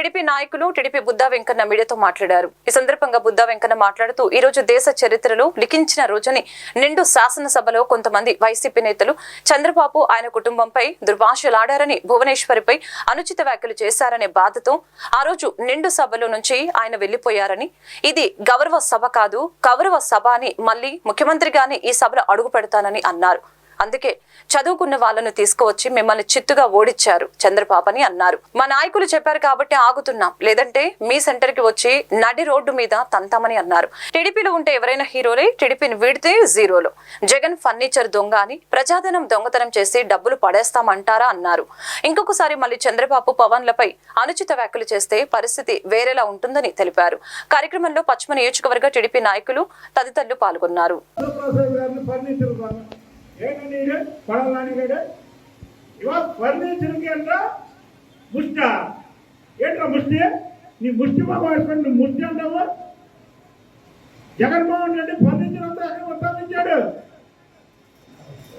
TDP నాయకులు TDP Buddha Venkanna మీడియాతో మాట్లాడారు. ఈ సందర్భంగా బుద్ధా వెంకన్న మాట్లాడుతూ ఈ రోజు దేశ చరిత్రలో లిఖించిన రోజుని నిండు శాసనసభలో కొంతమంది వైసీపీ నేతలు చంద్రబాబు ఆయన కుటుంబంపై దుర్భాషలాడారని భువనేశ్వరిపై అనుచిత వ్యాఖ్యలు చేశారనే బాధతో ఆ రోజు నిండు సభలో నుంచి ఆయన వెళ్ళిపోయారని ఇది గౌరవ సభ కాదు కౌరవ సభ అని మళ్ళీ ముఖ్యమంత్రిగానే ఈ సభలో అడుగు పెడతానని అన్నారు. అందుకే చదువుకున్న వాళ్ళను తీసుకువచ్చి మిమ్మల్ని చిత్తుగా ఓడిచ్చారు చంద్రబాబు అని అన్నారు. మా నాయకులు చెప్పారు కాబట్టి ఆగుతున్నాం. లేదంటే మీ సెంటర్కి వచ్చి నడి రోడ్డు మీద తంతామని అన్నారు. టీడీపీలో ఉంటే ఎవరైనా హీరోలే టీడీపీని వీడితే జీరోలో. జగన్ ఫర్నిచర్ దొంగ అని ప్రజాధనం దొంగతనం చేసి డబ్బులు పడేస్తామంటారా అన్నారు. ఇంకొకసారి మళ్ళీ చంద్రబాబు పవన్లపై అనుచిత వ్యాఖ్యలు చేస్తే పరిస్థితి వేరేలా ఉంటుందని తెలిపారు. కార్యక్రమంలో పశ్చిమ నియోజకవర్గ టీడీపీ నాయకులు తదితరులు పాల్గొన్నారు. ప్రసాద్ గారిని ఫర్నిచర్ కొన్నాం ఏంటండి ఇది కొడాలని గడే ఇవాళ ఫర్నిచర్కి అంట ముష్ట. ఏంట్రా ముష్టి? నీ ముష్టి బాబు ముష్టి అంటావు? జగన్మోహన్ రెడ్డి ఫర్నిచర్ అంతా అక్కడ ఉత్పాదించాడు.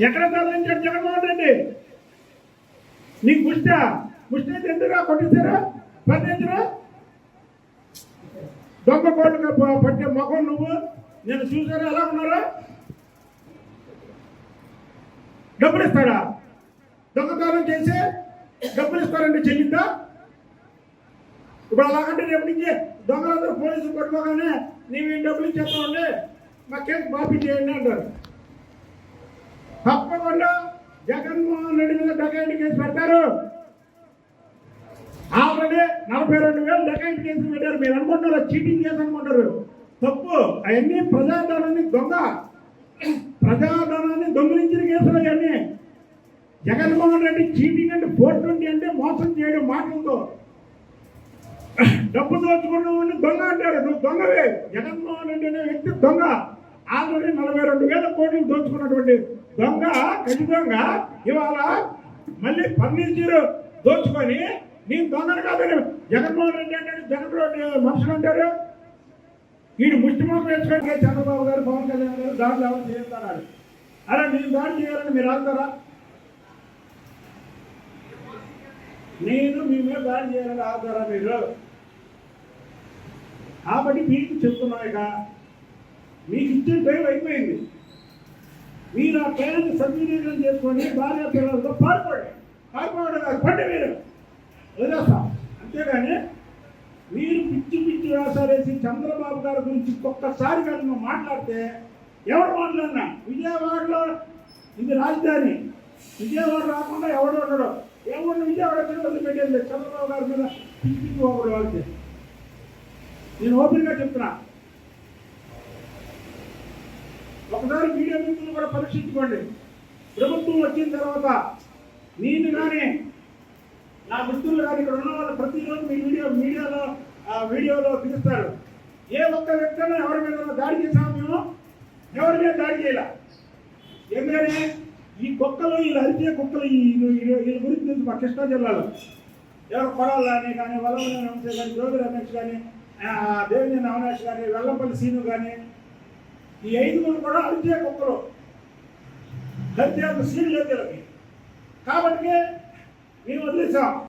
ఎక్కడ తరలించాడు జగన్మోహన్ రెడ్డి? నీకు ముష్ట. ముష్టి అయితే ఎందుకు కొట్టించారా ఫర్నిచర్ దొంగ కోళ్ళుగా పట్టే మొఖం నువ్వు? నేను చూసారా ఎలా ఉన్నారా? డబ్బులు ఇస్తాడా దొంగతనం చేసి డబ్బులు ఇస్తారండి చెల్లిందా ఇప్పుడు అలాగంటే రేపు నుంచి దొంగలందరూ పోలీసులు పట్టుకోగానే నీవేం డబ్బులు ఇచ్చేస్తామండి మా కేసు మాఫీ చేయండి అంటారు. తప్పకుండా జగన్మోహన్ రెడ్డి మీద డకాయిట్ కేసు పెట్టారు ఆల్రెడీ నలభై రెండు వేలు డకాయిట్ కేసు పెట్టారు. మీరు అనుకుంటారు చీటింగ్ కేసు అనుకుంటారు తప్పు. అవన్నీ ప్రజాధనాన్ని దొంగ ప్రజాధనాన్ని దొంగిలించిన కేసులు అవన్నీ జగన్మోహన్ రెడ్డి చీటింగ్ అంటే ఫోర్ ట్వంటీ అంటే మోసం చేయడం మాటలతో డబ్బు దోచుకున్నామని దొంగ అంటారు. నువ్వు దొంగవే. జగన్మోహన్ రెడ్డి అనే వ్యక్తి దొంగ. ఆల్రెడీ నలభై రెండు వేల కోట్లు దోచుకున్నటువంటి దొంగ కసి దొంగ ఇవాళ మళ్ళీ ఫర్నిచర్ దోచుకొని నేను దొంగను కాదని జగన్మోహన్ రెడ్డి అంటే జగన్ రెడ్డి మనుషులు అంటారు. వీడు ముష్టిమోసం వేసుకొని చంద్రబాబు గారు పవన్ కళ్యాణ్ గారు దాడులు ఎవరు చేస్తున్నారు అలా నేను దాడి చేయాలని మీరు అంటారా నేను మీ మీద దాడి చేయాలని ఆధారా మీరు. కాబట్టి మీకు చెప్తున్నా మీకు ఇచ్చే టైం అయిపోయింది. మీరు ఆ టైంని సద్వినియోగం చేసుకొని భార్య పిల్లలతో పారిపోండి. పారిపోవడం కాదు పండి మీరు వదిలేస్తాం. అంతేగాని మీరు పిచ్చి పిచ్చి వేసి చంద్రబాబు గారి గురించి ఒక్కసారి కానీ నువ్వు మాట్లాడితే ఎవరు మాట్లాడినా? విజయవాడలో ఇది రాజధాని. విజయవాడ రాకుండా ఎవడు ఉండడు. ఎవరిని విజయవాడ మీద వదిలిపెట్టేది లేదు. చంద్రబాబు గారి మీద పిచ్చి ఒకడు వాళ్ళకి నేను ఓపెన్గా చెప్తున్నా. ఒకసారి మీడియా మిత్రులు కూడా పరీక్షించుకోండి. ప్రభుత్వం వచ్చిన తర్వాత నేను కానీ నా మిత్రులు కానీ ఇక్కడ ఉన్న వాళ్ళు ప్రతిరోజు మీ వీడియో మీడియాలో ఆ వీడియోలో పిలుస్తారు. ఏ ఒక్క వ్యక్తి ఎవరి మీద దాడి చేసాము మేము ఎవరి మీద దాడి చేయాలి? ఎందుకని ఈ కుక్కలు ఈ అరిచే కుక్కలు వీళ్ళ గురించి తెలుసు మా కృష్ణా జిల్లాలో. ఎవరు కొడాలి కానీ కానీ వల్లభనేని వంశీ కానీ జోగి రమేష్ కానీ దేవినేని అవినాష్ కానీ వెల్లంపల్లి సీను కానీ ఈ ఐదుగురు కూడా అరిచే కుక్కలు. హత్య సీన్ లేదు కాబట్టి మేము వదిలేసాం.